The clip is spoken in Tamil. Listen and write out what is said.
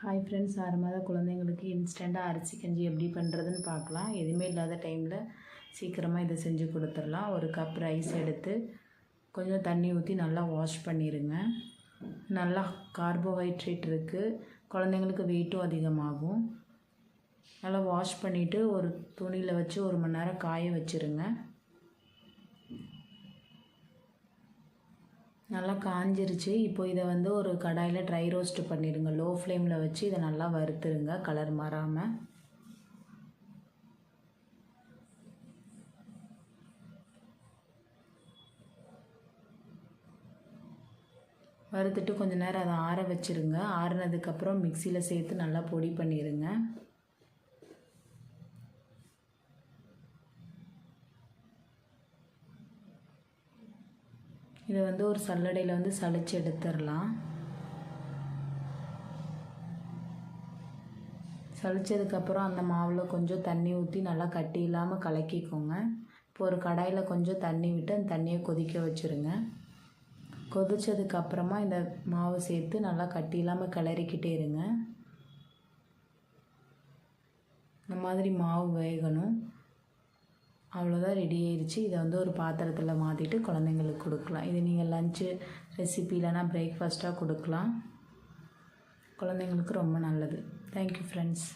ஹாய் ஃப்ரெண்ட்ஸ் ஆறு மாத குழந்தைங்களுக்கு இன்ஸ்டண்ட்டாக அரிசி கஞ்சி எப்படி பண்ணுறதுன்னு பார்க்கலாம். எதுவுமே இல்லாத டைமில் சீக்கிரமாக இதை செஞ்சு கொடுத்துடலாம். ஒரு கப் ரைஸ் எடுத்து கொஞ்சம் தண்ணி ஊற்றி நல்லா வாஷ் பண்ணிடுங்க நல்லா கார்போஹைட்ரேட் இருக்குது குழந்தைங்களுக்கு வெயிட்டும் அதிகமாகும். நல்லா வாஷ் பண்ணிவிட்டு ஒரு துணியில் வச்சு ஒரு மணி நேரம் காய வச்சுருங்க. நல்லா காஞ்சிருச்சு. இப்போ இதை வந்து ஒரு கடாயில் ட்ரை ரோஸ்ட் பண்ணிடுங்க. லோ ஃப்ளேமில் வச்சு இதை நல்லா வறுத்துருங்க கலர் மாறாமல் வறுத்துட்டு கொஞ்ச நேரம் அதை ஆற வச்சுருங்க. ஆறுனதுக்கப்புறம் மிக்சியில் சேர்த்து நல்லா பொடி பண்ணிடுங்க இதை வந்து ஒரு சல்லடையில் வந்து சளிச்சு எடுத்துடலாம். சளிச்சதுக்கப்புறம் அந்த மாவில் கொஞ்சம் தண்ணி ஊற்றி நல்லா கட்டி இல்லாமல் கலக்கிக்கோங்க. இப்போ ஒரு கடாயில் கொஞ்சம் தண்ணி விட்டு அந்த தண்ணியை கொதிக்க வச்சுருங்க. கொதிச்சதுக்கப்புறமா இந்த மாவை சேர்த்து நல்லா கட்டி இல்லாமல் கிளறிக்கிட்டே இருங்க. இந்த மாதிரி மாவு வேகணும். அவ்வளோதான் ரெடி ஆயிடுச்சு இதை வந்து ஒரு பாத்திரத்தில் மாற்றிட்டு குழந்தைங்களுக்கு கொடுக்கலாம். இது நீங்கள் லஞ்சு ரெசிபி இல்லைனா பிரேக்ஃபாஸ்ட்டாக கொடுக்கலாம். குழந்தைங்களுக்கு ரொம்ப நல்லது. Thank you friends